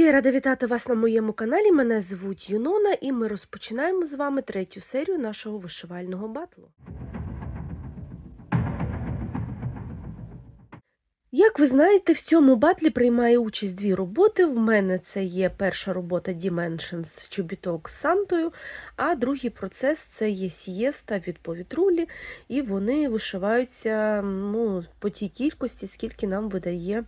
Друзі, рада вітати вас на моєму каналі. Мене звуть Юнона, і ми розпочинаємо з вами третю серію нашого вишивального батлу. Як ви знаєте, в цьому батлі приймає участь дві роботи. В мене це є перша робота Dimensions чобіток з Сантою, а другий процес це є сієста від повітрулі, і вони вишиваються ну, по тій кількості, скільки нам видає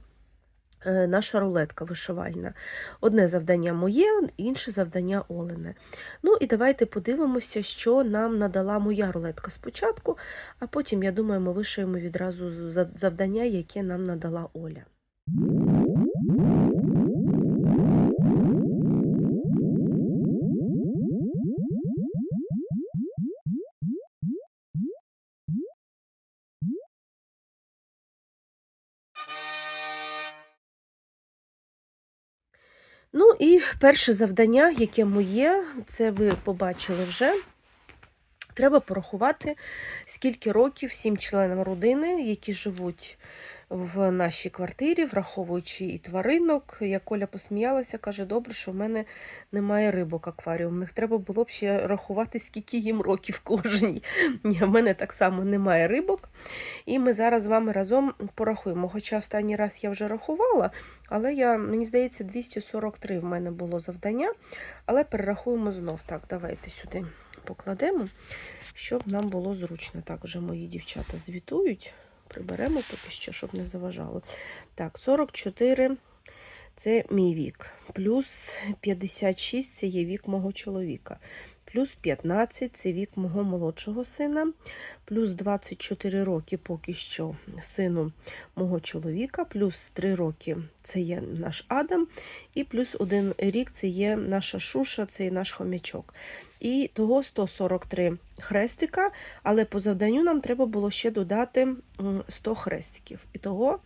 наша рулетка вишивальна. Одне завдання моє, інше завдання Олене. Ну і давайте подивимося, що нам надала моя рулетка спочатку, а потім, я думаю, ми вишиємо відразу завдання, яке нам надала Оля. Ну і перше завдання, яке моє, це ви побачили вже. Треба порахувати, скільки років всім членам родини, які живуть в нашій квартирі, враховуючи і тваринок. Як Оля посміялася, каже, добре, що в мене немає рибок акваріумних. Треба було б ще рахувати, скільки їм років кожній. Ні, в мене так само немає рибок. І ми зараз з вами разом порахуємо. Хоча останній раз я вже рахувала, але я, мені здається, 243 в мене було завдання. Але перерахуємо знов. Так, давайте сюди покладемо, щоб нам було зручно. Так, вже мої дівчата звітують. Приберемо поки що, щоб не заважало. Так, 44 це мій вік. Плюс 56 це є вік мого чоловіка. Плюс 15 це вік мого молодшого сина. Плюс 24 роки поки що сину мого чоловіка. Плюс 3 роки це є наш Адам. І плюс 1 рік це є наша шуша, це є наш хомячок. І того 143 хрестика, але по завданню нам треба було ще додати 100 хрестиків. І того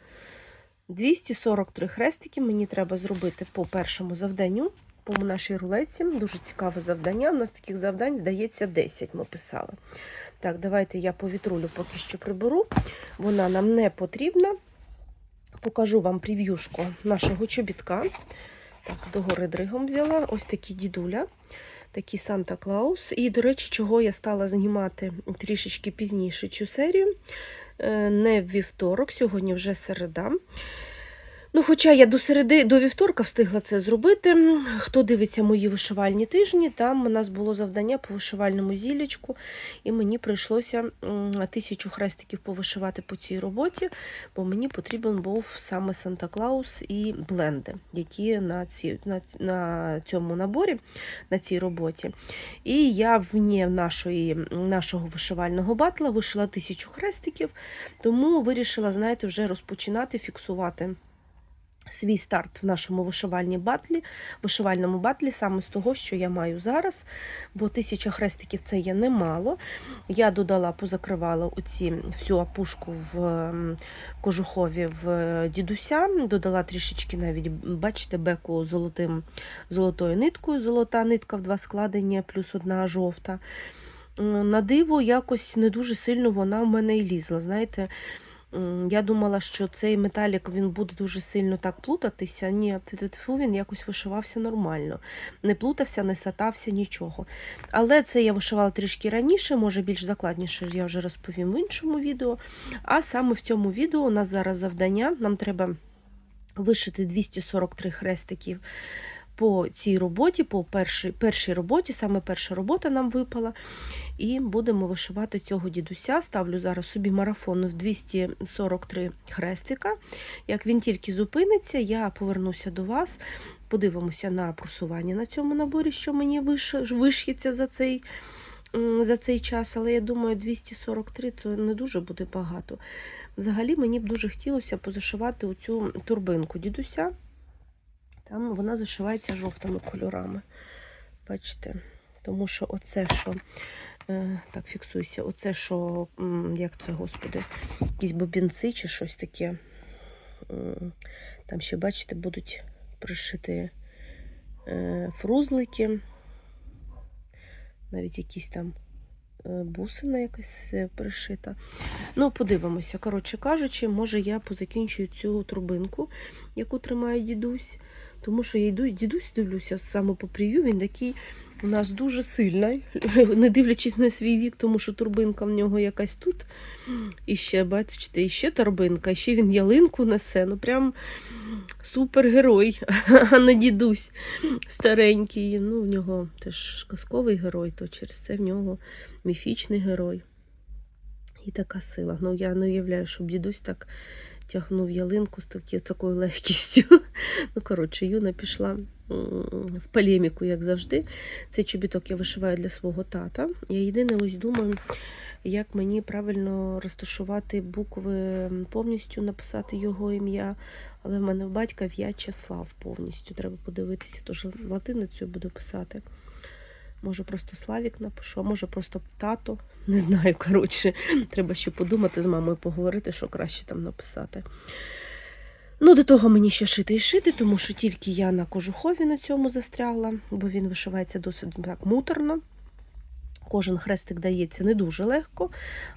243 хрестики мені треба зробити по першому завданню, по нашій рулетці. Дуже цікаве завдання. У нас таких завдань, здається, 10 ми писали. Так, давайте я повітрулю поки що приберу. Вона нам не потрібна. Покажу вам прев'юшку нашого чобітка. Так, догори дригом взяла. Ось такі дідуля такий Санта Клаус. І, до речі, чого я стала знімати трішечки пізніше цю серію. Е, Не в вівторок, сьогодні вже середа. Ну, хоча я до середи, до вівторка встигла це зробити. Хто дивиться мої вишивальні тижні, там у нас було завдання по вишивальному зілячку, і мені прийшлося тисячу хрестиків повишивати по цій роботі, бо мені потрібен був саме Санта Клаус і бленди, які на, ці, на, на цьому наборі, на цій роботі. І я вні нашої, нашого вишивального батла вишила тисячу хрестиків, тому вирішила, знаєте, вже розпочинати фіксувати свій старт в нашому вишивальні батлі, вишивальному батлі саме з того, що я маю зараз, бо тисяча хрестиків це є немало. Я додала, позакривала оці всю опушку в кожухові в е, дідуся, додала трішечки навіть, бачите, беку золотим, золотою ниткою, золота нитка в два складення, плюс одна жовта. На диво якось не дуже сильно вона в мене і лізла. Знаєте, Я думала, що цей металік він буде дуже сильно так плутатися. Ні, він якось вишивався нормально. Не плутався, не сатався, нічого. Але це я вишивала трішки раніше, може більш докладніше я вже розповім в іншому відео. А саме в цьому відео у нас зараз завдання. Нам треба вишити 243 хрестиків по цій роботі, по першій, першій роботі, саме перша робота нам випала. І будемо вишивати цього дідуся. Ставлю зараз собі марафон в 243 хрестика. Як він тільки зупиниться, я повернуся до вас. Подивимося на просування на цьому наборі, що мені виш- виш'ється за цей, за цей час. Але я думаю, 243 це не дуже буде багато. Взагалі мені б дуже хотілося позашивати оцю турбинку дідуся. Там вона зашивається жовтими кольорами. Бачите? Тому що оце, що Е, Так, фіксуйся. Оце що, як це, господи, якісь бобінці чи щось таке. Там ще, бачите, будуть пришити е, фрузлики, навіть якісь там е, бусина якась е, пришита. Ну, подивимося. Коротше кажучи, може я позакінчую цю трубинку, яку тримає дідусь. Тому що я йду, дідусь дивлюся саме по прев'ю, він такий у нас дуже сильний, не дивлячись на свій вік, тому що турбинка в нього якась тут. І ще, бачите, і ще торбинка, і ще він ялинку несе. Ну прям супергерой, а не дідусь старенький. Ну, в нього теж казковий герой, то через це в нього міфічний герой. І така сила. Ну, я не уявляю, щоб дідусь так тягнув ялинку з такі, такою легкістю. Ну, коротше, Юна пішла в полеміку, як завжди. Цей чобіток я вишиваю для свого тата. Я єдине ось думаю, як мені правильно розташувати букви, повністю написати його ім'я. Але в мене в батька В'ячеслав повністю. Треба подивитися, тож латиницею буду писати. Може, просто Славік напишу, а може просто тато. Не знаю, коротше. Треба ще подумати з мамою поговорити, що краще там написати. Ну, до того мені ще шити і шити, тому що тільки я на кожухові на цьому застрягла, бо він вишивається досить так муторно. Кожен хрестик дається не дуже легко,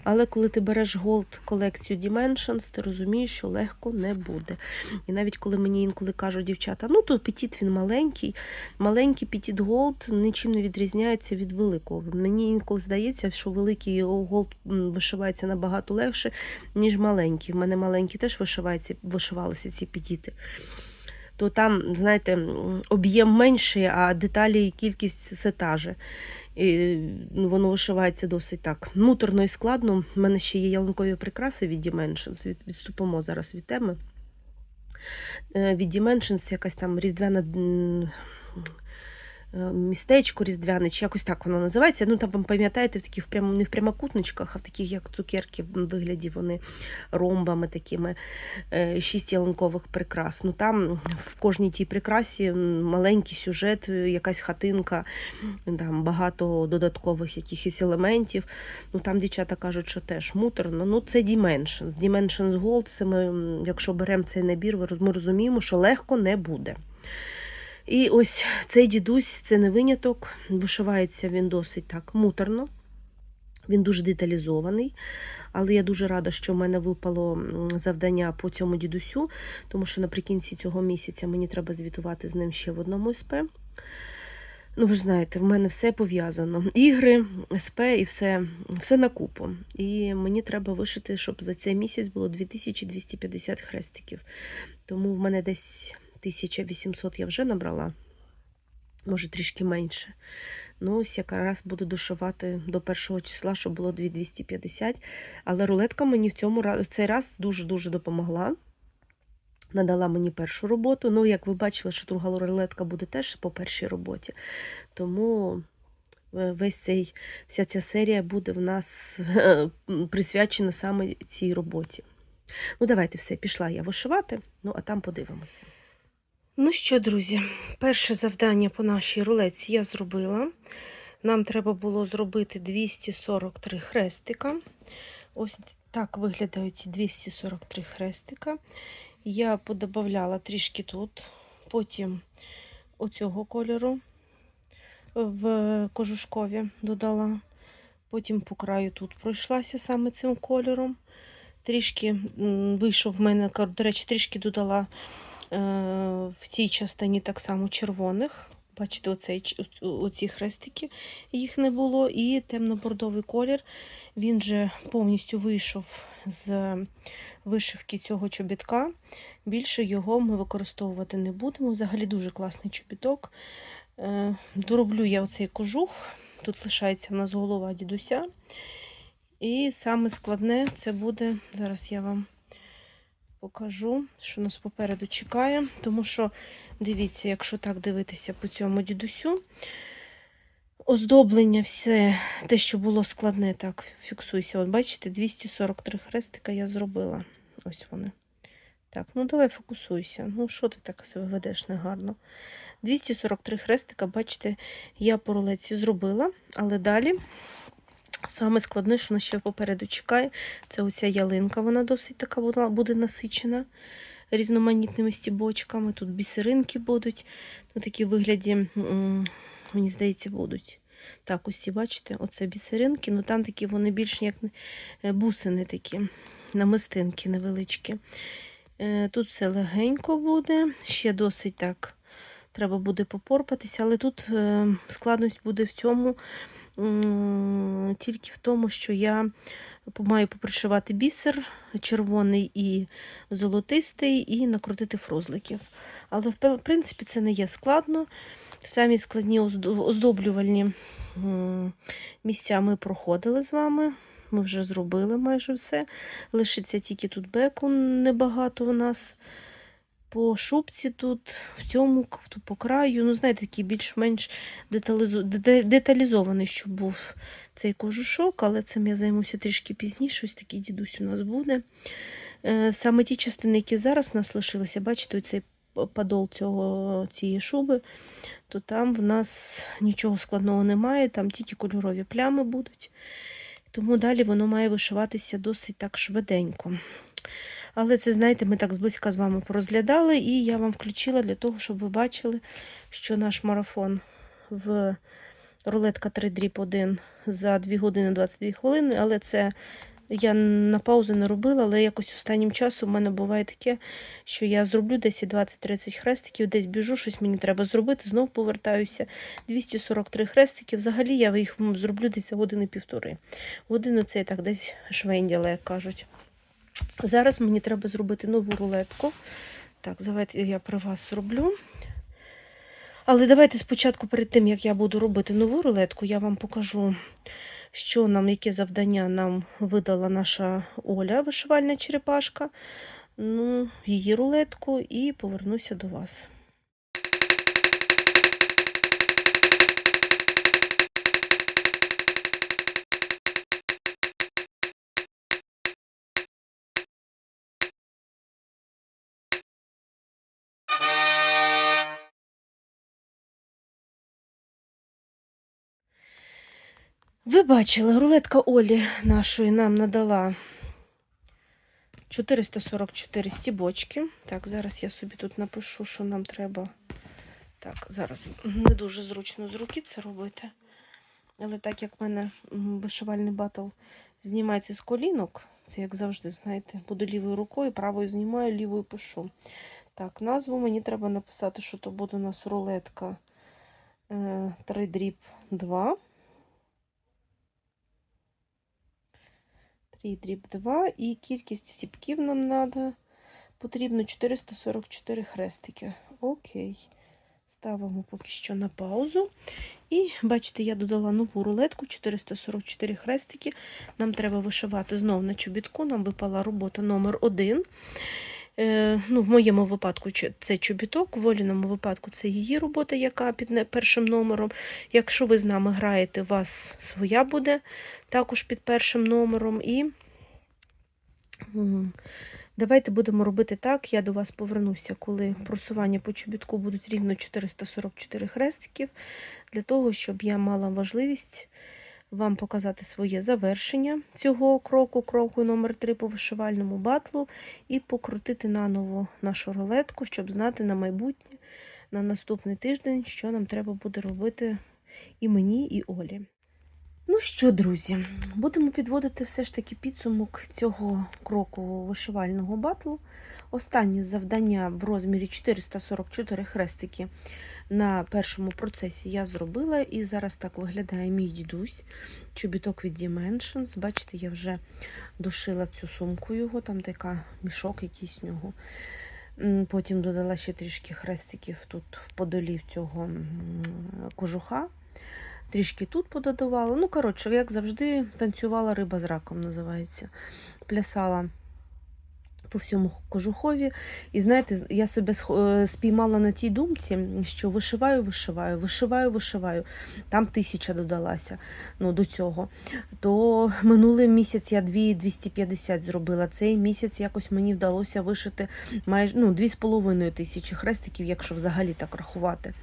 але коли ти береш голд колекцію Dimensions, ти розумієш, що легко не буде. І навіть коли мені інколи кажуть дівчата, ну то петіт він маленький, маленький петіт голд нічим не відрізняється від великого. Мені інколи здається, що великий голд вишивається набагато легше, ніж маленький. В мене маленькі теж вишивалися ці петіти. То там, знаєте, об'єм менший, а деталі і кількість все та же. І ну, воно вишивається досить так муторно і складно. У мене ще є ялинкові прикраси від Dimensions. Від, відступимо зараз від теми. Е, Від Dimensions якась там різдвяна містечко різдвяне, чи якось так воно називається. Ну там пам'ятаєте, в таких прям, не в прямокутничках, а в таких, як цукерки, в вигляді вони ромбами такими, е, шість ялинкових прикрас. Ну там в кожній тій прикрасі маленький сюжет, е, якась хатинка, там багато додаткових якихось елементів. Ну там дівчата кажуть, що теж муторно. Ну це Dimensions. Dimensions Gold, це ми, якщо беремо цей набір, ми розуміємо, що легко не буде. І ось цей дідусь це не виняток. Вишивається він досить так муторно. Він дуже деталізований, але я дуже рада, що в мене випало завдання по цьому дідусю, тому що наприкінці цього місяця мені треба звітувати з ним ще в одному СП. Ну, ви ж знаєте, в мене все пов'язано. Ігри, СП і все, все на купу. І мені треба вишити, щоб за цей місяць було 2250 хрестиків. Тому в мене десь 1800 я вже набрала, може трішки менше. Ну, ось якраз буду дошивати до першого числа, щоб було 2250. Але рулетка мені в цьому в цей раз дуже-дуже допомогла. Надала мені першу роботу. Ну, як ви бачили, що друга рулетка буде теж по першій роботі. Тому е, весь цей, вся ця серія буде в нас е, присвячена саме цій роботі. Ну, давайте все, пішла я вишивати, ну а там подивимося. Ну що, друзі, перше завдання по нашій рулетці я зробила. Нам треба було зробити 243 хрестика. Ось так виглядають ці 243 хрестика. Я подобавляла трішки тут, потім оцього кольору в кожушкові додала. Потім по краю тут пройшлася саме цим кольором. Трішки вийшов в мене, до речі, трішки додала в цій частині так само червоних. Бачите, оцей, оці хрестики, їх не було. І темно-бордовий колір. Він же повністю вийшов з вишивки цього чобітка. Більше його ми використовувати не будемо. Взагалі дуже класний чобіток. Е, Дороблю я оцей кожух. Тут лишається в нас голова дідуся. І саме складне це буде, зараз я вам покажу, що нас попереду чекає. Тому що, дивіться, якщо так дивитися по цьому дідусю, оздоблення, все те, що було складне, так, фіксуйся. От бачите, 243 хрестика я зробила. Ось вони. Так, ну давай фокусуйся. Ну, що ти так себе ведеш негарно? 243 хрестика, бачите, я по зробила, але далі саме складне, що нас ще попереду чекає, це оця ялинка. Вона досить така буде насичена різноманітними стібочками. Тут бісеринки будуть. Ну, такі вигляді, мені здається, будуть. Так, ось ці, бачите, оце бісеринки, ну там такі вони більш як е, бусини такі, намистинки невеличкі. Е, Тут все легенько буде, ще досить так треба буде попорпатися, але тут е, складність буде в цьому, тільки в тому, що я маю попришивати бісер червоний і золотистий, і накрутити фрузликів. Але в принципі це не є складно. Самі складні оздоблювальні місця ми проходили з вами. Ми вже зробили майже все. Лишиться тільки тут беку небагато у нас. По шубці тут, в цьому, по краю, ну, знаєте, такий більш-менш деталізований, щоб був цей кожушок, але цим я займуся трішки пізніше. Ось такий дідусь у нас буде. Е, Саме ті частини, які зараз у нас лишилися, бачите, цей подол цього, цієї шуби, то там в нас нічого складного немає, там тільки кольорові плями будуть. Тому далі воно має вишиватися досить так швиденько. Але це, знаєте, ми так зблизька з вами порозглядали, і я вам включила для того, щоб ви бачили, що наш марафон в рулетка 3 дріб 1 за 2 години 22 хвилини, але це я на паузу не робила, але якось останнім часом у мене буває таке, що я зроблю десь і 20-30 хрестиків, десь біжу, щось мені треба зробити, знову повертаюся. 243 хрестики. Взагалі я їх зроблю десь за години півтори. Годину це я так десь швенділа, як кажуть. Зараз мені треба зробити нову рулетку. Так, давайте я при вас зроблю. Але давайте спочатку, перед тим, як я буду робити нову рулетку, я вам покажу, що нам, яке завдання нам видала наша Оля, вишивальна черепашка. Ну, її рулетку, і повернуся до вас. Ви бачили, рулетка Олі нашої нам надала 444 стібочки. Так, зараз я собі тут напишу, що нам треба. Так, зараз не дуже зручно з руки це робити. Але так як в мене вишивальний батл знімається з колінок, це як завжди, знаєте, буду лівою рукою, правою знімаю, лівою пишу. Так, назву мені треба написати, що то буде у нас рулетка е, 3 дріб 2. 3 дріб 2 і кількість стіпків нам надо. Потрібно 444 хрестики. Окей. Ставимо поки що на паузу. І бачите, я додала нову рулетку 444 хрестики. Нам треба вишивати знову на чобітку. Нам випала робота номер 1. Е, ну, в моєму випадку це чобіток, в Оліному випадку це її робота, яка під першим номером. Якщо ви з нами граєте, у вас своя буде також під першим номером. І давайте будемо робити так. Я до вас повернуся, коли просування по чобітку будуть рівно 444 хрестиків, для того, щоб я мала можливість вам показати своє завершення цього кроку, кроку номер 3 по вишивальному батлу, і покрутити наново нашу рулетку, щоб знати на майбутнє, на наступний тиждень, що нам треба буде робити і мені, і Олі. Ну що, друзі, будемо підводити все ж таки підсумок цього кроку вишивального батлу. Останнє завдання в розмірі 444 хрестики на першому процесі я зробила, і зараз так виглядає мій дідусь. Чобіток від Dimensions. Бачите, я вже дошила цю сумку його, там така мішок якийсь нього. Потім додала ще трішки хрестиків тут в подолів цього кожуха. Трішки тут пододавала. Ну, коротше, як завжди, танцювала риба з раком, називається. Плясала по всьому кожухові. І знаєте, я себе е, спіймала на тій думці, що вишиваю, вишиваю, вишиваю, вишиваю. Там тисяча додалася ну, до цього. То минулий місяць я 2 250 зробила. Цей місяць якось мені вдалося вишити майже ну, 2,5 тисячі хрестиків, якщо взагалі так рахувати.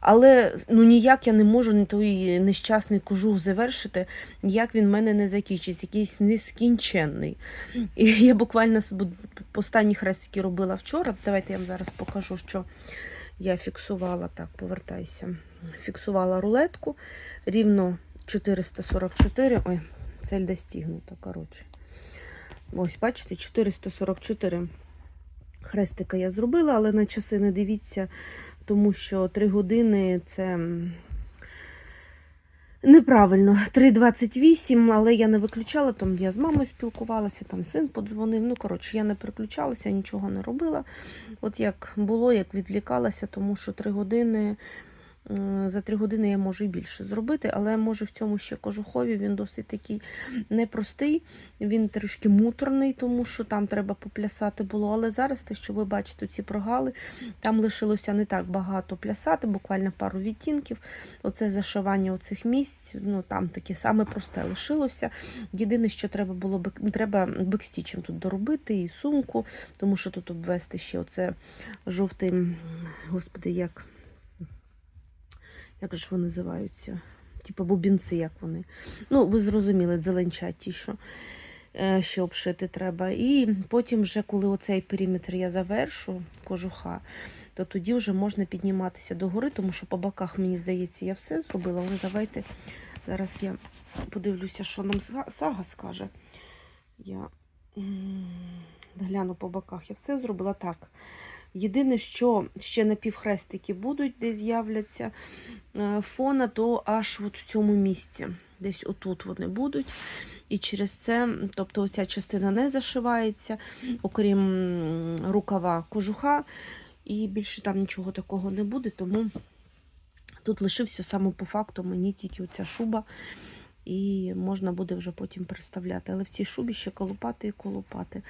Але ну ніяк я не можу той нещасний кожух завершити, ніяк він в мене не закінчиться, якийсь нескінченний. І я буквально останні хрестики робила вчора. Давайте я вам зараз покажу, що я фіксувала. Так, повертайся. Фіксувала рулетку рівно 444. Ой, цель достигнута, коротше. Ось, бачите, 444 хрестика я зробила, але на часи не дивіться тому що 3 години це неправильно. 3.28, але я не виключала, там я з мамою спілкувалася, там син подзвонив. Ну, коротше, я не переключалася, нічого не робила. От як було, як відвлікалася, тому що 3 години. М, За три години я можу і більше зробити, але може в цьому ще кожухові він досить такий непростий, він трішки муторний, тому що там треба поплясати було. Але зараз те, що ви бачите, ці прогали, там лишилося не так багато плясати, буквально пару відтінків. Оце зашивання оцих місць, ну там таке саме просте лишилося. Єдине, що треба було треба бекстічем тут доробити і сумку, тому що тут обвести ще оце жовтий, господи, як, як же ж вони називаються? Типу бубінці, як вони. Ну, ви зрозуміли, зеленчаті, що е, ще обшити треба. І потім, вже, коли оцей периметр я завершу, кожуха, то тоді вже можна підніматися догори, тому що по боках, мені здається, я все зробила. Але давайте зараз я подивлюся, що нам сага скаже. Я гляну по боках, я все зробила так. Єдине, що ще напівхрестики будуть, де з'являться е, фона, то аж от в цьому місці. Десь отут вони будуть. І через це, тобто оця частина не зашивається, окрім рукава кожуха, і більше там нічого такого не буде, тому тут лишився саме по факту мені тільки оця шуба, і можна буде вже потім переставляти. Але в цій шубі ще колупати і колупати.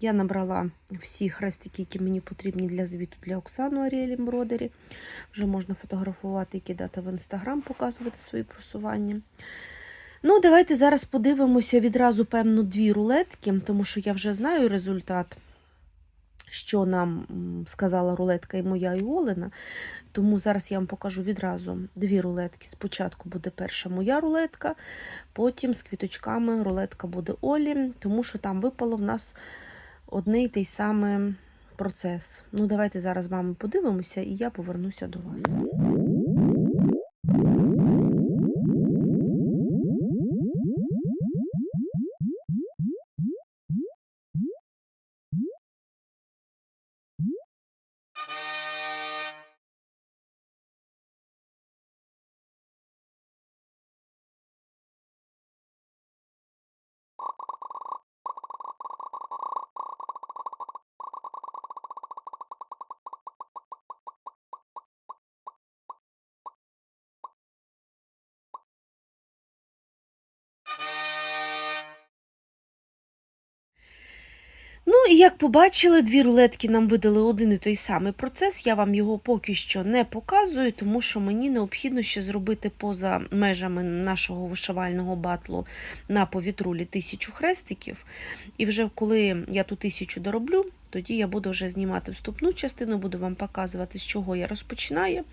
Я набрала всі хрестики, які мені потрібні для звіту для Оксану Аріелі Бродері. Вже можна фотографувати і кидати в інстаграм, показувати свої просування. Ну, давайте зараз подивимося відразу, певно, дві рулетки, тому що я вже знаю результат, що нам сказала рулетка і моя, і Олена. Тому зараз я вам покажу відразу дві рулетки. Спочатку буде перша моя рулетка, потім з квіточками рулетка буде Олі, тому що там випало в нас одне й той самий процес. Ну, давайте зараз з вами подивимося, і я повернуся до вас. І як побачили, дві рулетки нам видали один і той самий процес. Я вам його поки що не показую, тому що мені необхідно ще зробити поза межами нашого вишивального батлу на повітрулі тисячу хрестиків. І вже коли я ту тисячу дороблю, тоді я буду вже знімати вступну частину, буду вам показувати, з чого я розпочинаю.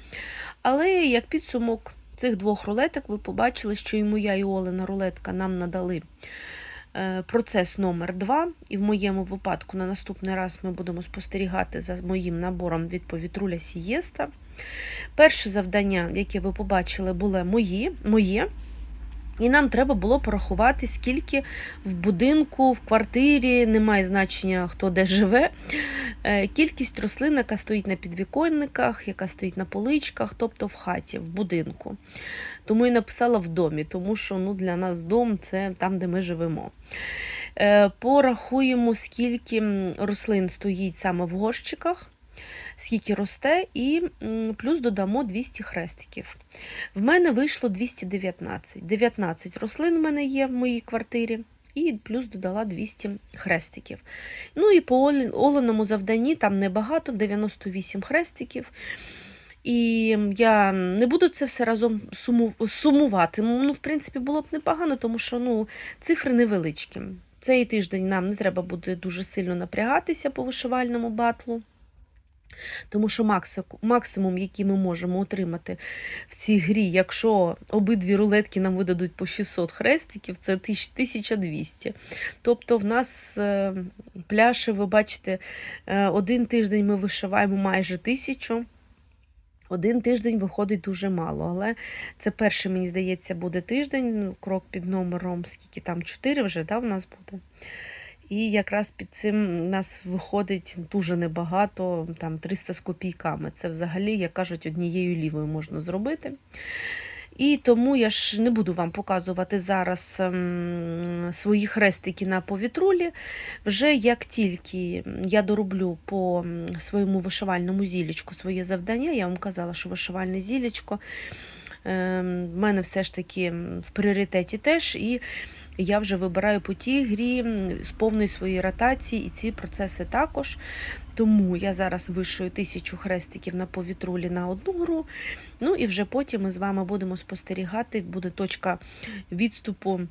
Але як підсумок цих двох рулеток, ви побачили, що і моя, і Олена рулетка нам надали процес номер 2 і в моєму випадку на наступний раз ми будемо спостерігати за моїм набором від повітруля Сієста. Перше завдання, яке ви побачили, було мої, моє. І нам треба було порахувати, скільки в будинку, в квартирі, немає значення, хто де живе. е, Кількість рослин, яка стоїть на підвіконниках, яка стоїть на поличках, тобто в хаті, в будинку. Тому і написала в домі, тому що ну, для нас дом це там, де ми живемо. Е, Порахуємо, скільки рослин стоїть саме в горщиках, скільки росте, і плюс додамо 200 хрестиків. В мене вийшло 219. 19 рослин в мене є в моїй квартирі. І плюс додала 200 хрестиків. Ну і по Оленому завданні там небагато, 98 хрестиків. І я не буду це все разом суму- сумувати. Ну, в принципі, було б непогано, тому що ну, цифри невеличкі. Цей тиждень нам не треба буде дуже сильно напрягатися по вишивальному батлу. Тому що максимум, який ми можемо отримати в цій грі, якщо обидві рулетки нам видадуть по 600 хрестиків, це 1200. Тобто в нас е, пляші, ви бачите, е, один тиждень ми вишиваємо майже тисячу. Один тиждень виходить дуже мало, але це перший, мені здається, буде тиждень, ну, крок під номером, скільки там, 4 вже да, в нас буде. І якраз під цим у нас виходить дуже небагато, там 300 з копійками. Це взагалі, як кажуть, однією лівою можна зробити. І тому я ж не буду вам показувати зараз ем, свої хрестики на повітрулі. Вже як тільки я дороблю по своєму вишивальному зілічку своє завдання, я вам казала, що вишивальне зілечко ем, в мене все ж таки в пріоритеті теж. І я вже вибираю по тій грі з повної своєї ротації, і ці процеси також. Тому я зараз вишую тисячу хрестиків на повітрулі на одну гру. Ну і вже потім ми з вами будемо спостерігати, буде точка відступу.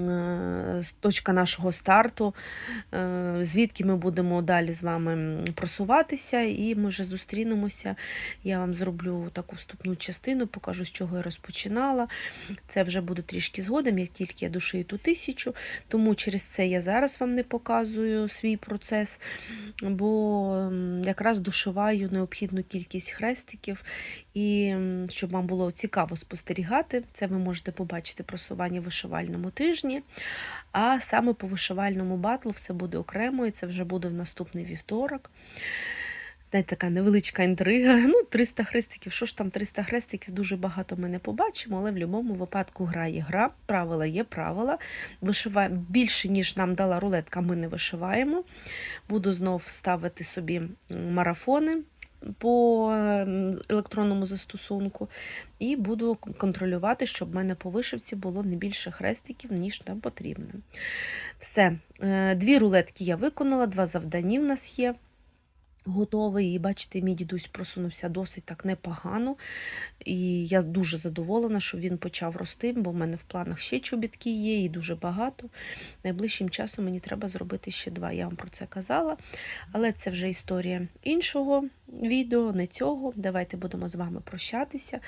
Е, Точка нашого старту, е, звідки ми будемо далі з вами просуватися, і ми вже зустрінемося. Я вам зроблю таку вступну частину, покажу, з чого я розпочинала. Це вже буде трішки згодом, як тільки я дошию ту тисячу. Тому через це я зараз вам не показую свій процес, бо якраз дошиваю необхідну кількість хрестиків. І щоб вам було цікаво спостерігати, це ви можете побачити просування в вишивальному тижні. А саме по вишивальному батлу все буде окремо, і це вже буде в наступний вівторок. Знаєте, така невеличка інтрига. Ну, 300 хрестиків. Що ж там 300 хрестиків? Дуже багато ми не побачимо, але в будь-якому випадку гра є гра, правила є правила. Вишиваємо більше, ніж нам дала рулетка, ми не вишиваємо. Буду знов ставити собі марафони по електронному застосунку, і буду контролювати, щоб в мене по вишивці було не більше хрестиків, ніж нам потрібно. Все, Е, дві рулетки я виконала, два завдання в нас є. Готовий, і бачите, мій дідусь просунувся досить так непогано. І я дуже задоволена, що він почав рости, бо в мене в планах ще чобітки є, і дуже багато. Найближчим часом мені треба зробити ще два. Я вам про це казала. Але це вже історія іншого відео, не цього. Давайте будемо з вами прощатися.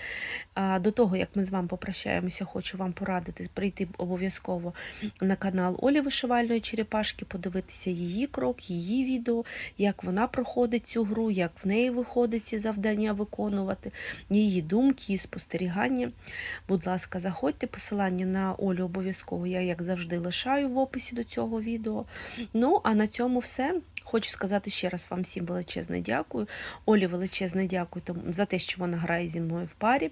До того, як ми з вами попрощаємося, хочу вам порадити прийти обов'язково на канал Олі Вишивальної Черепашки, подивитися її крок, її відео, як вона проходить цю гру, як в неї виходить ці завдання виконувати, її думки, її спостерігання. Будь ласка, заходьте, посилання на Олю обов'язково я, як завжди, лишаю в описі до цього відео. Ну, а на цьому все. Хочу сказати ще раз вам всім величезне дякую. Олі величезне дякую за те, що вона грає зі мною в парі.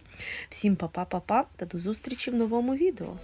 Всім па-па-па-па та до зустрічі в новому відео.